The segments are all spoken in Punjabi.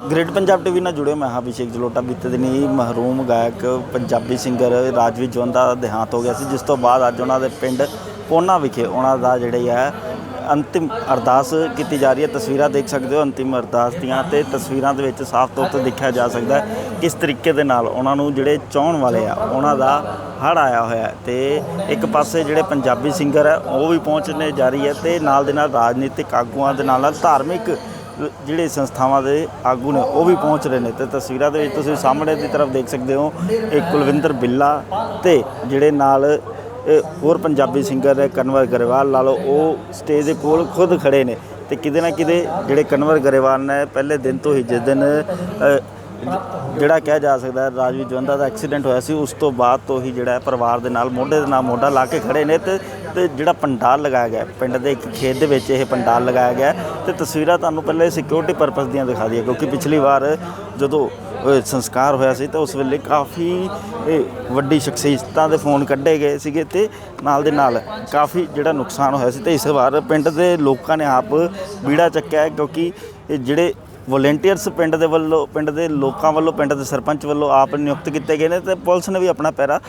ਗ੍ਰੇਟ ਪੰਜਾਬ ਟੀਵੀ ਨਾਲ ਜੁੜੇ ਮੈਂ ਹਾਂ ਅਭਿਸ਼ੇਕ ਜਲੋਟਾ। ਬੀਤੇ ਦਿਨੀ ਮਹਰੂਮ ਗਾਇਕ ਪੰਜਾਬੀ ਸਿੰਗਰ ਰਾਜਵੀ ਜਵੰਦਾ ਦਾ ਦੇਹਾਂਤ ਹੋ ਗਿਆ ਸੀ, ਜਿਸ ਤੋਂ ਬਾਅਦ ਅੱਜ ਉਹਨਾਂ ਦੇ ਪਿੰਡ ਪੋਨਾ ਵਿਖੇ ਉਹਨਾਂ ਦਾ ਜਿਹੜੀ ਹੈ ਅੰਤਿਮ ਅਰਦਾਸ ਕੀਤੀ ਜਾ ਰਹੀ ਹੈ। ਤਸਵੀਰਾਂ ਦੇਖ ਸਕਦੇ ਹੋ, ਅੰਤਿਮ ਅਰਦਾਸ ਦੀਆਂ ਤੇ ਤਸਵੀਰਾਂ ਦੇ ਵਿੱਚ ਸਾਫ਼ ਤੌਰ ਤੇ ਦੇਖਿਆ ਜਾ ਸਕਦਾ ਹੈ ਕਿਸ ਤਰੀਕੇ ਦੇ ਨਾਲ ਉਹਨਾਂ ਨੂੰ ਜਿਹੜੇ ਚਾਹਣ ਵਾਲੇ ਆ, ਉਹਨਾਂ ਦਾ ਹੜ ਆਇਆ ਹੋਇਆ ਹੈ ਤੇ ਇੱਕ ਪਾਸੇ ਜਿਹੜੇ ਪੰਜਾਬੀ ਸਿੰਗਰ ਹੈ ਉਹ ਵੀ ਪਹੁੰਚਣੇ ਜਾ ਰਹੀ ਹੈ ਤੇ ਨਾਲ ਦੇ ਨਾਲ ਰਾਜਨੀਤਿਕ ਆਗੂਆਂ ਦੇ ਨਾਲ ਨਾਲ ਧਾਰਮਿਕ ਜਿਹੜੇ ਸੰਸਥਾਵਾਂ ਦੇ ਆਗੂ ਨੇ ਉਹ ਵੀ ਪਹੁੰਚ ਰਹੇ ਨੇ ਤੇ ਤਸਵੀਰਾਂ ਦੇ ਵਿੱਚ ਤੁਸੀਂ ਸਾਹਮਣੇ ਦੀ ਤਰਫ ਦੇਖ ਸਕਦੇ ਹੋ, ਇਹ ਕੁਲਵਿੰਦਰ ਬਿੱਲਾ ਤੇ ਜਿਹੜੇ ਨਾਲ ਹੋਰ ਪੰਜਾਬੀ ਸਿੰਗਰ ਹੈ ਕਨਵਰ ਗਰੇਵਾਲ ਲਾ ਲਓ, ਉਹ ਸਟੇਜ ਦੇ ਕੋਲ ਖੁਦ ਖੜੇ ਨੇ ਤੇ ਕਿਤੇ ਨਾ ਕਿਤੇ ਜਿਹੜੇ ਕਨਵਰ ਗਰੇਵਾਲ ਨੇ ਪਹਿਲੇ ਦਿਨ ਤੋਂ ਹੀ ਜਿਸ ਦਿਨ ਜਿਹੜਾ ਕਿਹਾ ਜਾ ਸਕਦਾ ਹੈ ਰਾਜਵੀ ਜਵੰਦਾ ਦਾ ਐਕਸੀਡੈਂਟ ਹੋਇਆ ਸੀ, ਉਸ ਤੋਂ ਬਾਅਦ ਤੋਂ ਹੀ ਜਿਹੜਾ ਹੈ ਪਰਿਵਾਰ ਦੇ ਨਾਲ, ਮੋਢੇ ਦੇ ਨਾਲ ਮੋਢਾ ਲਾ ਕੇ ਖੜੇ ਨੇ ਤੇ ਤੇ ਜਿਹੜਾ ਪੰਡਾਲ ਲਗਾਇਆ ਗਿਆ ਪਿੰਡ ਦੇ ਇੱਕ ਖੇਤ ਦੇ ਵਿੱਚ ਇਹ ਪੰਡਾਲ ਲਗਾਇਆ ਗਿਆ ਹੈ। ਤੇ ਤਸਵੀਰਾਂ ਤੁਹਾਨੂੰ ਪਹਿਲੇ ਸਿਕਿਉਰਿਟੀ ਪਰਪਸ ਦੀਆਂ ਦਿਖਾ ਦਈਏ, ਕਿਉਂਕਿ ਪਿਛਲੀ ਵਾਰ ਜਦੋਂ ਸੰਸਕਾਰ ਹੋਇਆ ਸੀ, ਤਾਂ ਉਸ ਵੇਲੇ ਕਾਫੀ ਵੱਡੀ ਸ਼ਖਸੀਅਤਾਂ ਦੇ ਫੋਨ ਕੱਢੇ ਗਏ ਸੀਗੇ ਤੇ ਨਾਲ ਦੇ ਨਾਲ ਕਾਫੀ ਜਿਹੜਾ ਨੁਕਸਾਨ ਹੋਇਆ ਸੀ। ਤੇ ਇਸ ਵਾਰ ਪਿੰਡ ਦੇ ਲੋਕਾਂ ਨੇ ਆਪ ਬੀੜਾ ਚੱਕਿਆ ਕਿਉਂਕਿ ਇਹ ਜਿਹੜੇ ਵੋਲੰਟੀਅਰਸ ਪਿੰਡ ਦੇ ਵੱਲੋਂ, ਪਿੰਡ ਦੇ ਲੋਕਾਂ ਵੱਲੋਂ, ਪਿੰਡ ਦੇ ਸਰਪੰਚ ਵੱਲੋਂ ਆਪ ਨਿਯੁਕਤ ਕੀਤੇ ਗਏ ਨੇ ਤੇ ਪੁਲਿਸ ਨੇ ਵੀ ਆਪਣਾ ਪੈਰਾ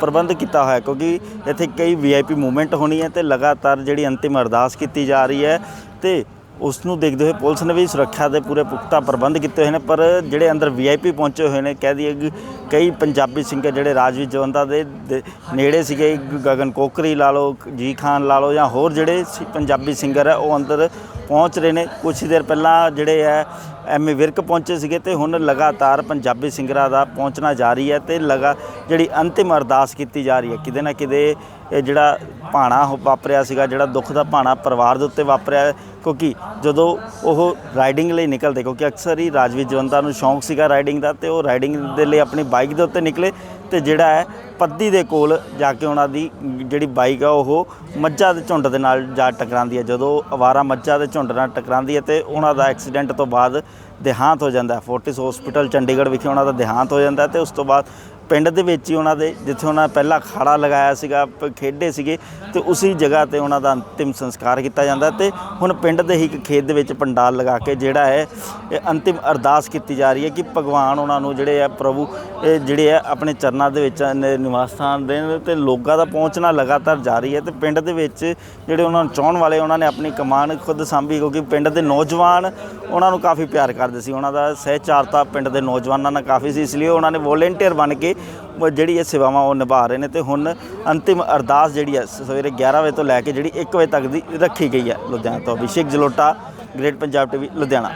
ਪ੍ਰਬੰਧ ਕੀਤਾ ਹੋਇਆ ਕਿਉਂਕਿ ਇੱਥੇ ਕਈ ਵੀਆਈਪੀ ਮੂਵਮੈਂਟ ਹੋਣੀ ਹੈ ਤੇ ਲਗਾਤਾਰ ਜਿਹੜੀ ਅੰਤਿਮ ਅਰਦਾਸ ਕੀਤੀ ਜਾ ਰਹੀ ਹੈ ਤੇ ਉਸ ਨੂੰ ਦੇਖਦੇ ਹੋਏ ਪੁਲਿਸ ਨੇ ਵੀ ਸੁਰੱਖਿਆ ਦੇ ਪੂਰੇ ਪੁਖਤਾ ਪ੍ਰਬੰਧ ਕੀਤੇ ਹੋਏ ਨੇ, ਪਰ ਜਿਹੜੇ ਅੰਦਰ ਵੀਆਈਪੀ ਪਹੁੰਚੇ ਹੋਏ ਨੇ, ਕਹਿ ਦਈਏ ਕਿ ਕਈ ਪੰਜਾਬੀ ਸਿੰਗਰ ਜਿਹੜੇ ਰਾਜਵੀਰ ਜਵੰਦਾ ਦੇ ਦੇ ਨੇੜੇ ਸੀਗੇ ਗਗਨ ਕੋਕਰੀ ਲਾ ਲਓ ਜੀ ਖਾਨ ਲਾ ਲਓ, ਜਾਂ ਹੋਰ ਜਿਹੜੇ ਸੀ- ਪੰਜਾਬੀ ਸਿੰਗਰ ਹੈ ਉਹ ਅੰਦਰ ਪਹੁੰਚ ਰਹੇ ਨੇ। ਕੁਛ ਦੇਰ ਪਹਿਲਾਂ ਜਿਹੜੇ ਹੈ ਐਮਏ ਵਿਰਕ ਪਹੁੰਚੇ ਸੀਗੇ ਤੇ ਹੁਣ ਲਗਾਤਾਰ ਪੰਜਾਬੀ ਸਿੰਗਰਾਂ ਦਾ ਪਹੁੰਚਣਾ ਜਾਰੀ ਹੈ ਤੇ ਲਗਾ, ਜਿਹੜੀ ਅੰਤਿਮ ਅਰਦਾਸ ਕੀਤੀ ਜਾ ਰਹੀ ਹੈ। ਕਿਤੇ ਨਾ ਕਿਤੇ ਇਹ ਜਿਹੜਾ ਭਾਣਾ ਹੋ- ਵਾਪਰਿਆ ਸੀਗਾ, ਜਿਹੜਾ ਦੁੱਖ ਦਾ ਭਾਣਾ ਪਰਿਵਾਰ ਦੇ ਉੱਤੇ ਵਾਪਰਿਆ ਕਿਉਂਕਿ ਜਦੋਂ ਉਹ ਰਾਈਡਿੰਗ ਲਈ ਨਿਕਲਦੇ, ਕਿਉਂਕਿ ਅਕਸਰ ਹੀ ਰਾਜਵੀਰ ਜਵੰਤਾ ਨੂੰ ਸ਼ੌਂਕ ਸੀਗਾ ਰਾਈਡਿੰਗ ਦਾ, ਤੇ ਉਹ ਰਾਈਡਿੰਗ ਦੇ ਲਈ ਆਪਣੀ ਬਾਈਕ ਦੇ ਉੱਤੇ ਨਿਕਲੇ ਤੇ ਜਿਹੜਾ ਹੈ ਪੱਦੀ ਦੇ ਕੋਲ ਜਾ ਕੇ ਉਹਨਾਂ ਦੀ ਜਿਹੜੀ ਬਾਈਕ ਆ, ਉਹ ਮੱਝਾਂ ਦੇ ਝੁੰਡ ਦੇ ਨਾਲ ਜਾ ਟਕਰਾਉਂਦੀ ਹੈ। ਜਦੋਂ ਅਵਾਰਾ ਮੱਝਾਂ ਦੇ ਝੁੰਡ ਨਾਲ ਟਕਰਾਉਂਦੀ ਹੈ ਤੇ ਉਹਨਾਂ ਦਾ ਐਕਸੀਡੈਂਟ ਤੋਂ ਬਾਅਦ ਦੇਹਾਂਤ ਹੋ ਜਾਂਦਾ ਫੋਰਟਿਸ ਹਸਪੀਟਲ ਚੰਡੀਗੜ੍ਹ ਵਿਖੇ ਉਹਨਾਂ ਦਾ ਦੇਹਾਂਤ ਹੋ ਜਾਂਦਾ ਹੈ ਤੇ ਉਸ ਤੋਂ ਬਾਅਦ ਪਿੰਡ ਦੇ ਵਿੱਚ ਹੀ ਉਹਨਾਂ ਦੇ, ਜਿੱਥੇ ਉਹਨਾਂ ਪਹਿਲਾਂ ਖਾੜਾ ਲਗਾਇਆ ਸੀਗਾ, ਪ- ਖੇਡੇ ਸੀਗੇ, ਤੇ ਉਸੇ ਜਗ੍ਹਾ ਤੇ ਉਹਨਾਂ ਦਾ ਅੰਤਿਮ ਸੰਸਕਾਰ ਕੀਤਾ ਜਾਂਦਾ ਤੇ ਹੁਣ ਪਿੰਡ ਦੇ ਹੀ ਇੱਕ ਖੇਤ ਦੇ ਵਿੱਚ ਪੰਡਾਲ ਲਗਾ ਕੇ ਜਿਹੜਾ ਹੈ, ਇਹ ਅੰਤਿਮ ਅਰਦਾਸ ਕੀਤੀ ਜਾ ਰਹੀ ਹੈ ਕਿ ਭਗਵਾਨ ਉਹਨਾਂ ਨੂੰ ਜਿਹੜੇ ਆ ਪ੍ਰਭੂ, ਇਹ ਜਿਹੜੇ ਆ ਆਪਣੇ ਚਰਨਾਂ ਦੇ ਵਿੱਚ ਨ- ਨਿਵਾਸ ਸਥਾਨ ਦੇਣ ਨੇ ਤੇ ਲੋਕਾਂ ਦਾ ਪਹੁੰਚਣਾ ਲਗਾਤਾਰ ਜਾਰੀ ਹੈ ਤੇ ਪਿੰਡ ਦੇ ਵਿੱਚ ਜਿਹੜੇ ਉਹਨਾਂ ਨੂੰ ਚਾਹੁਣ ਵਾਲੇ ਉਹਨਾਂ ਨੇ ਆਪਣੀ ਕਮਾਨ ਖੁਦ ਸੰਭੀ ਕਿਉਂਕਿ ਪਿੰਡ ਦੇ ਨੌਜਵਾਨ ਉਹਨਾਂ ਨੂੰ ਕਾਫੀ ਪਿਆਰ ਕਰਦੇ ਸੀ, ਉਹਨਾਂ ਦਾ ਸਹਿਚਾਰਤਾ ਪਿੰਡ ਦੇ ਨੌਜਵਾਨਾਂ ਨਾਲ ਕਾਫੀ ਸੀ, ਇਸ ਲਈ ਉਹਨਾਂ ਨੇ ਵੋਲੰਟੀਅਰ ਬਣ ਕੇ ਜਿਹੜੀ ਇਹ ਸੇਵਾਵਾਂ ਉਹ ਨਿਭਾ ਰਹੇ ਨੇ ਤੇ ਹੁਣ ਅੰਤਿਮ ਅਰਦਾਸ ਜਿਹੜੀ ਹੈ ਸਵੇਰੇ 11 ਵਜੇ ਤੋਂ ਲੈ ਕੇ ਜਿਹੜੀ 1 ਵਜੇ ਤੱਕ ਦੀ ਰੱਖੀ ਗਈ ਹੈ ਲੁਧਿਆਣਾ ਤੋਂ। Abhishek Jalota great Punjab TV Ludhiana.